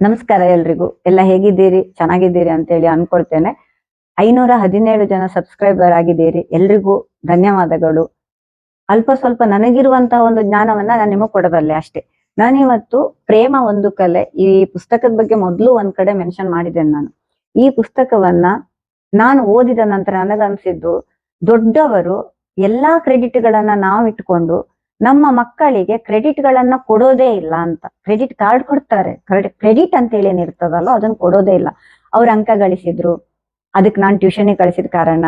ನಮಸ್ಕಾರ ಎಲ್ರಿಗೂ. ಎಲ್ಲ ಹೇಗಿದ್ದೀರಿ? ಚೆನ್ನಾಗಿದ್ದೀರಿ ಅಂತ ಹೇಳಿ ಅನ್ಕೊಳ್ತೇನೆ. ಐನೂರ ಹದಿನೇಳು ಜನ ಸಬ್ಸ್ಕ್ರೈಬರ್ ಆಗಿದ್ದೀರಿ. ಎಲ್ರಿಗೂ ಧನ್ಯವಾದಗಳು. ಅಲ್ಪ ಸ್ವಲ್ಪ ನನಗಿರುವಂತಹ ಒಂದು ಜ್ಞಾನವನ್ನ ನಾನು ನಿಮಗೆ ಕೊಡಬಲ್ಲೆ ಅಷ್ಟೇ. ನಾನಿವತ್ತು ಪ್ರೇಮ ಒಂದು ಕಲೆ ಈ ಪುಸ್ತಕದ ಬಗ್ಗೆ ಮೊದಲು ಒಂದ್ ಕಡೆ ಮೆನ್ಷನ್ ಮಾಡಿದ್ದೇನೆ ನಾನು. ಈ ಪುಸ್ತಕವನ್ನ ನಾನು ಓದಿದ ನಂತರ ನನಗನ್ಸಿದ್ದು ದೊಡ್ಡವರು ಎಲ್ಲಾ ಕ್ರೆಡಿಟ್ ಗಳನ್ನ ನಾವು ಇಟ್ಕೊಂಡು ನಮ್ಮ ಮಕ್ಕಳಿಗೆ ಕ್ರೆಡಿಟ್ ಗಳನ್ನ ಕೊಡೋದೇ ಇಲ್ಲ ಅಂತ. ಕ್ರೆಡಿಟ್ ಕಾರ್ಡ್ ಕೊಡ್ತಾರೆ. ಕ್ರೆಡಿಟ್ ಅಂತ ಹೇಳಿ ಏನಿರ್ತದಲ್ಲ ಅದನ್ನ ಕೊಡೋದೇ ಇಲ್ಲ. ಅವ್ರ ಅಂಕ ಗಳಿಸಿದ್ರು. ಅದಕ್ಕೆ ನಾನು ಟ್ಯೂಷನ್ ಕಳಿಸಿದ ಕಾರಣ.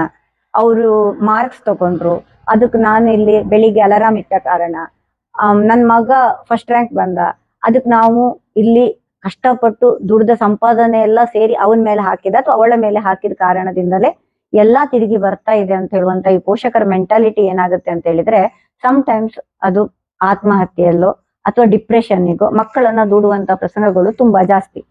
ಅವರು ಮಾರ್ಕ್ಸ್ ತಗೊಂಡ್ರು. ಅದಕ್ಕೆ ನಾನು ಇಲ್ಲಿ ಬೆಳಿಗ್ಗೆ ಅಲಾರಾಮ್ ಇಟ್ಟ ಕಾರಣ. ನನ್ನ ಮಗ ಫಸ್ಟ್ ರ್ಯಾಂಕ್ ಬಂದ. ಅದಕ್ಕೆ ನಾವು ಇಲ್ಲಿ ಕಷ್ಟಪಟ್ಟು ದುಡ್ದ ಸಂಪಾದನೆ ಎಲ್ಲ ಸೇರಿ ಅವನ ಮೇಲೆ ಹಾಕಿದ ಅಥವಾ ಅವಳ ಮೇಲೆ ಹಾಕಿದ ಕಾರಣದಿಂದಲೇ ಎಲ್ಲಾ ತಿರುಗಿ ಬರ್ತಾ ಇದೆ ಅಂತ ಹೇಳುವಂತ ಈ ಪೋಷಕರ ಮೆಂಟಾಲಿಟಿ ಏನಾಗುತ್ತೆ ಅಂತ ಹೇಳಿದ್ರೆ ಸಮ್ ಟೈಮ್ಸ್ ಅದು ಆತ್ಮಹತ್ಯೆಯಲ್ಲೋ ಅಥವಾ ಡಿಪ್ರೆಷನ್ನಿಗೋ ಮಕ್ಕಳನ್ನ ದೂಡುವಂತ ಪ್ರಸಂಗಗಳು ತುಂಬಾ ಜಾಸ್ತಿ.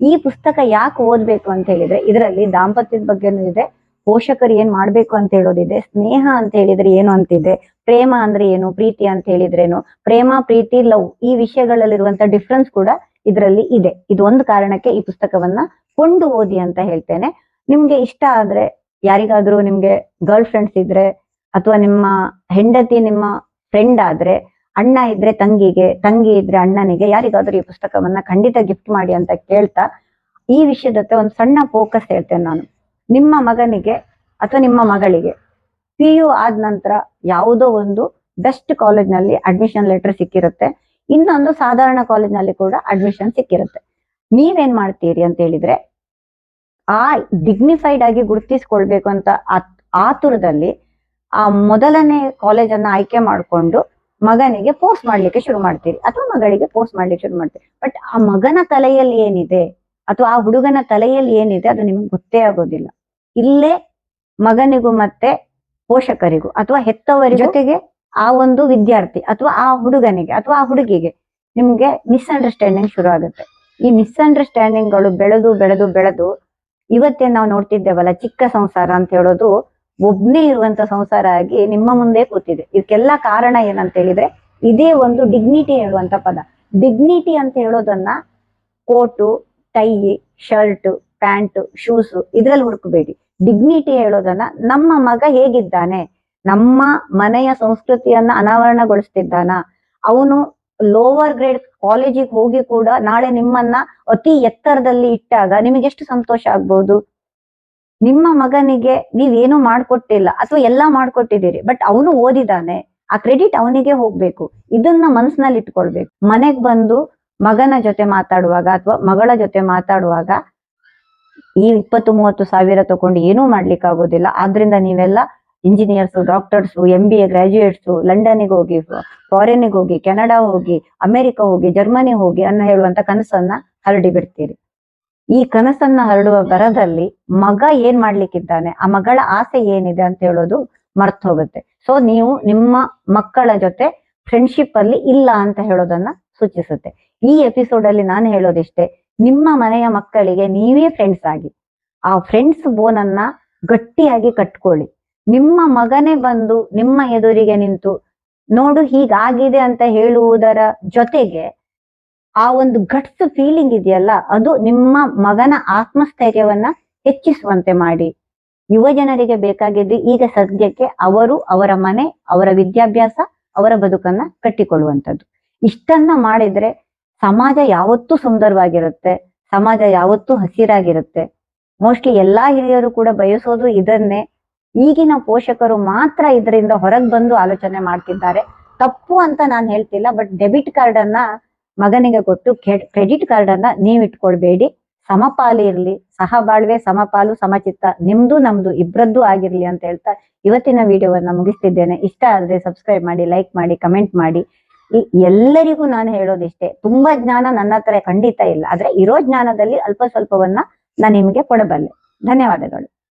ಈ ಪುಸ್ತಕ ಯಾಕೆ ಓದ್ಬೇಕು ಅಂತ ಹೇಳಿದ್ರೆ, ಇದರಲ್ಲಿ ದಾಂಪತ್ಯದ ಬಗ್ಗೆನೂ ಇದೆ, ಪೋಷಕರು ಏನ್ ಮಾಡ್ಬೇಕು ಅಂತ ಹೇಳೋದಿದೆ, ಸ್ನೇಹ ಅಂತ ಹೇಳಿದ್ರೆ ಏನು ಅಂತಿದೆ, ಪ್ರೇಮ ಅಂದ್ರೆ ಏನು, ಪ್ರೀತಿ ಅಂತ ಹೇಳಿದ್ರೇನು, ಪ್ರೇಮ, ಪ್ರೀತಿ, ಲವ್ ಈ ವಿಷಯಗಳಲ್ಲಿರುವಂತ ಡಿಫ್ರೆನ್ಸ್ ಕೂಡ ಇದರಲ್ಲಿ ಇದೆ. ಇದು ಒಂದು ಕಾರಣಕ್ಕೆ ಈ ಪುಸ್ತಕವನ್ನ ಕೊಂಡು ಓದಿ ಅಂತ ಹೇಳ್ತೇನೆ. ನಿಮ್ಗೆ ಇಷ್ಟ ಆದ್ರೆ, ಯಾರಿಗಾದ್ರೂ ನಿಮ್ಗೆ ಗರ್ಲ್ ಫ್ರೆಂಡ್ಸ್ ಇದ್ರೆ ಅಥವಾ ನಿಮ್ಮ ಹೆಂಡತಿ, ನಿಮ್ಮ ಫ್ರೆಂಡ್ ಆದ್ರೆ, ಅಣ್ಣ ಇದ್ರೆ ತಂಗಿಗೆ, ತಂಗಿ ಇದ್ರೆ ಅಣ್ಣನಿಗೆ ಯಾರಿಗಾದ್ರೂ ಈ ಪುಸ್ತಕವನ್ನ ಖಂಡಿತ ಗಿಫ್ಟ್ ಮಾಡಿ ಅಂತ ಕೇಳ್ತಾ, ಈ ವಿಷಯದತ್ತ ಒಂದು ಸಣ್ಣ ಫೋಕಸ್ ಹೇಳ್ತೇನೆ ನಾನು. ನಿಮ್ಮ ಮಗನಿಗೆ ಅಥವಾ ನಿಮ್ಮ ಮಗಳಿಗೆ ಪಿ ಯು ಆದ ನಂತರ ಯಾವುದೋ ಒಂದು ಬೆಸ್ಟ್ ಕಾಲೇಜ್ನಲ್ಲಿ ಅಡ್ಮಿಷನ್ ಲೆಟರ್ ಸಿಕ್ಕಿರುತ್ತೆ. ಇನ್ನೊಂದು ಸಾಧಾರಣ ಕಾಲೇಜ್ನಲ್ಲಿ ಕೂಡ ಅಡ್ಮಿಷನ್ ಸಿಕ್ಕಿರುತ್ತೆ. ನೀವೇನ್ ಮಾಡ್ತೀರಿ ಅಂತ ಹೇಳಿದ್ರೆ, ಆ ಡಿಗ್ನಿಫೈಡ್ ಆಗಿ ಗುರುತಿಸ್ಕೊಳ್ಬೇಕು ಅಂತ ಆತುರದಲ್ಲಿ ಆ ಮೊದಲನೇ ಕಾಲೇಜನ್ನ ಆಯ್ಕೆ ಮಾಡಿಕೊಂಡು ಮಗನಿಗೆ ಫೋರ್ಸ್ ಮಾಡ್ಲಿಕ್ಕೆ ಶುರು ಮಾಡ್ತೀರಿ. ಅಥವಾ ಮಗಳಿಗೆ ಫೋರ್ಸ್ ಮಾಡ್ಲಿಕ್ಕೆ ಶುರು ಮಾಡ್ತೀರಿ. ಬಟ್ ಆ ಮಗನ ತಲೆಯಲ್ಲಿ ಏನಿದೆ? ಅಥವಾ ಆ ಹುಡುಗನ ತಲೆಯಲ್ಲಿ ಏನಿದೆ? ಅದು ನಿಮ್ಗೆ ಗೊತ್ತೇ ಆಗೋದಿಲ್ಲ. ಇಲ್ಲೇ ಮಗನಿಗೂ ಮತ್ತೆ ಪೋಷಕರಿಗೂ ಅಥವಾ ಹೆತ್ತವರ ಜೊತೆಗೆ ಆ ಒಂದು ವಿದ್ಯಾರ್ಥಿ ಅಥವಾ ಆ ಹುಡುಗನಿಗೆ ಅಥವಾ ಆ ಹುಡುಗಿಗೆ ನಿಮ್ಗೆ ಮಿಸ್ಅಂಡರ್ಸ್ಟ್ಯಾಂಡಿಂಗ್ ಶುರು ಆಗುತ್ತೆ. ಈ ಮಿಸ್ಅಂಡರ್ಸ್ಟ್ಯಾಂಡಿಂಗ್ಗಳು ಬೆಳೆದು ಬೆಳೆದು ಬೆಳೆದು ಇವತ್ತೇ ನಾವು ನೋಡ್ತಿದ್ದೇವಲ್ಲ ಚಿಕ್ಕ ಸಂಸಾರ ಅಂತ ಹೇಳೋದು ಒಬ್ನೇ ಇರುವಂತ ಸಂಸಾರ ಆಗಿ ನಿಮ್ಮ ಮುಂದೆ ಕೂತಿದೆ. ಇದಕ್ಕೆಲ್ಲ ಕಾರಣ ಏನಂತ ಹೇಳಿದ್ರೆ, ಇದೇ ಒಂದು ಡಿಗ್ನಿಟಿ ಹೇಳುವಂತ ಪದ. ಡಿಗ್ನಿಟಿ ಅಂತ ಹೇಳೋದನ್ನ coat, tie, shirt, pant, shoes ಇದ್ರಲ್ಲಿ ಹುಡುಕಬೇಡಿ. ಡಿಗ್ನಿಟಿ ಹೇಳೋದನ್ನ ನಮ್ಮ ಮಗ ಹೇಗಿದ್ದಾನೆ? ನಮ್ಮ ಮನೆಯ ಸಂಸ್ಕೃತಿಯನ್ನ ಅನಾವರಣಗೊಳಿಸ್ತಿದ್ದಾನ? ಅವನು ಲೋವರ್ ಗ್ರೇಡ್ ಕಾಲೇಜಿಗೆ ಹೋಗಿ ಕೂಡ ನಾಳೆ ನಿಮ್ಮನ್ನ ಅತಿ ಎತ್ತರದಲ್ಲಿ ಇಟ್ಟಾಗ ನಿಮಗೆ ಎಷ್ಟು ಸಂತೋಷ ಆಗ್ಬಹುದು ನಿಮ್ಮ ಮಗನಿಗೆ ನೀವೇನು ಮಾಡ್ಕೊಟ್ಟಿಲ್ಲ ಅಥವಾ ಎಲ್ಲಾ ಮಾಡ್ಕೊಟ್ಟಿದ್ದೀರಿ ಬಟ್ ಅವನು ಓದಿದಾನೆ, ಆ ಕ್ರೆಡಿಟ್ ಅವನಿಗೆ ಹೋಗ್ಬೇಕು. ಇದನ್ನ ಮನಸ್ಸಿನಲ್ಲಿ ಇಟ್ಕೊಳ್ಬೇಕು. ಮನೆಗ್ ಬಂದು ಮಗನ ಜೊತೆ ಮಾತಾಡುವಾಗ ಅಥವಾ ಮಗಳ ಜೊತೆ ಮಾತಾಡುವಾಗ ಈ ಇಪ್ಪತ್ತು ಮೂವತ್ತು ಸಾವಿರ ತಗೊಂಡು ಏನೂ ಮಾಡ್ಲಿಕ್ಕೆ ಆಗೋದಿಲ್ಲ. ಆದ್ರಿಂದ ನೀವೆಲ್ಲ engineers doctors M B A graduates ಲಂಡನ್ಗೆ ಹೋಗಿ ಫಾರಿನ್ಗೆ ಹೋಗಿ ಕೆನಡಾ ಹೋಗಿ ಅಮೆರಿಕ ಹೋಗಿ ಜರ್ಮನಿ ಹೋಗಿ ಅನ್ನ ಹೇಳುವಂತ ಕನಸನ್ನ ಹರಡಿ ಬಿಡ್ತೀರಿ. ಈ ಕನಸನ್ನ ಹರಡುವ ಬರದಲ್ಲಿ ಮಗ ಏನ್ ಮಾಡ್ಲಿಕ್ಕಿದ್ದಾನೆ? ಆ ಮಗಳ ಆಸೆ ಏನಿದೆ ಅಂತ ಹೇಳೋದು ಮರ್ತು ಹೋಗುತ್ತೆ ಸೊ ನೀವು ನಿಮ್ಮ ಮಕ್ಕಳ ಜೊತೆ ಫ್ರೆಂಡ್ಶಿಪ್ ಅಲ್ಲಿ ಇಲ್ಲ ಅಂತ ಹೇಳೋದನ್ನ ಸೂಚಿಸುತ್ತೆ. ಈ ಎಪಿಸೋಡ್ ಅಲ್ಲಿ ನಾನು ಹೇಳೋದಿಷ್ಟೇ, ನಿಮ್ಮ ಮನೆಯ ಮಕ್ಕಳಿಗೆ ನೀವೇ ಫ್ರೆಂಡ್ಸ್ ಆಗಿ, ಆ ಫ್ರೆಂಡ್ಸ್ ಬೋನ್ ಅನ್ನ ಗಟ್ಟಿಯಾಗಿ ಕಟ್ಕೊಳ್ಳಿ. ನಿಮ್ಮ ಮಗನೇ ಬಂದು ನಿಮ್ಮ ಎದುರಿಗೆ ನಿಂತು, ನೋಡು ಹೀಗಾಗಿದೆ ಅಂತ ಹೇಳುವುದರ ಜೊತೆಗೆ ಆ ಒಂದು ಗಟ್ಸ್ ಫೀಲಿಂಗ್ ಇದೆಯಲ್ಲ, ಅದು ನಿಮ್ಮ ಮಗನ ಆತ್ಮಸ್ಥೈರ್ಯವನ್ನ ಹೆಚ್ಚಿಸುವಂತೆ ಮಾಡಿ. ಯುವ ಜನರಿಗೆ ಬೇಕಾಗಿದ್ದು ಈಗ ಸದ್ಯಕ್ಕೆ ಅವರು ಅವರ ಮನೆ, ಅವರ ವಿದ್ಯಾಭ್ಯಾಸ, ಅವರ ಬದುಕನ್ನ ಕಟ್ಟಿಕೊಳ್ಳುವಂಥದ್ದು. ಇಷ್ಟನ್ನ ಮಾಡಿದ್ರೆ ಸಮಾಜ ಯಾವತ್ತೂ ಸುಂದರವಾಗಿರುತ್ತೆ, ಸಮಾಜ ಯಾವತ್ತೂ ಹಸಿರಾಗಿರುತ್ತೆ. ಮೋಸ್ಟ್ಲಿ ಎಲ್ಲಾ ಹಿರಿಯರು ಕೂಡ ಬಯಸೋದು ಇದನ್ನೇ. ಈಗಿನ ಪೋಷಕರು ಮಾತ್ರ ಇದರಿಂದ ಹೊರಗೆ ಬಂದು ಆಲೋಚನೆ ಮಾಡ್ತಿದ್ದಾರೆ. ತಪ್ಪು ಅಂತ ನಾನು ಹೇಳ್ತಿಲ್ಲ ಬಟ್ ಡೆಬಿಟ್ ಕಾರ್ಡ್ ಅನ್ನ ಮಗನಿಗೆ ಕೊಟ್ಟು ಕ್ರೆಡಿಟ್ ಕಾರ್ಡ್ ಅನ್ನ ನೀವ್ ಇಟ್ಕೊಳ್ಬೇಡಿ ಸಮಪಾಲು ಇರ್ಲಿ, ಸಹಬಾಳ್ವೆ, ಸಮಪಾಲು, ಸಮಚಿತ್ತ, ನಿಮ್ದು ನಮ್ದು ಇಬ್ಬರದ್ದು ಆಗಿರ್ಲಿ ಅಂತ ಹೇಳ್ತಾ ಇವತ್ತಿನ ವಿಡಿಯೋವನ್ನ ಮುಗಿಸ್ತಿದ್ದೇನೆ. ಇಷ್ಟ ಆದ್ರೆ ಸಬ್ಸ್ಕ್ರೈಬ್ ಮಾಡಿ ಲೈಕ್ ಮಾಡಿ ಕಮೆಂಟ್ ಮಾಡಿ. ಎಲ್ಲರಿಗೂ ನಾನು ಹೇಳೋದಿಷ್ಟೇ, ತುಂಬಾ ಜ್ಞಾನ ನನ್ನ ಹತ್ರ ಖಂಡಿತ ಇಲ್ಲ. ಆದ್ರೆ ಇರೋ ಜ್ಞಾನದಲ್ಲಿ ಅಲ್ಪ ಸ್ವಲ್ಪವನ್ನ ನಾನು ನಿಮಗೆ ಕೊಡಬಲ್ಲೆ. ಧನ್ಯವಾದಗಳು.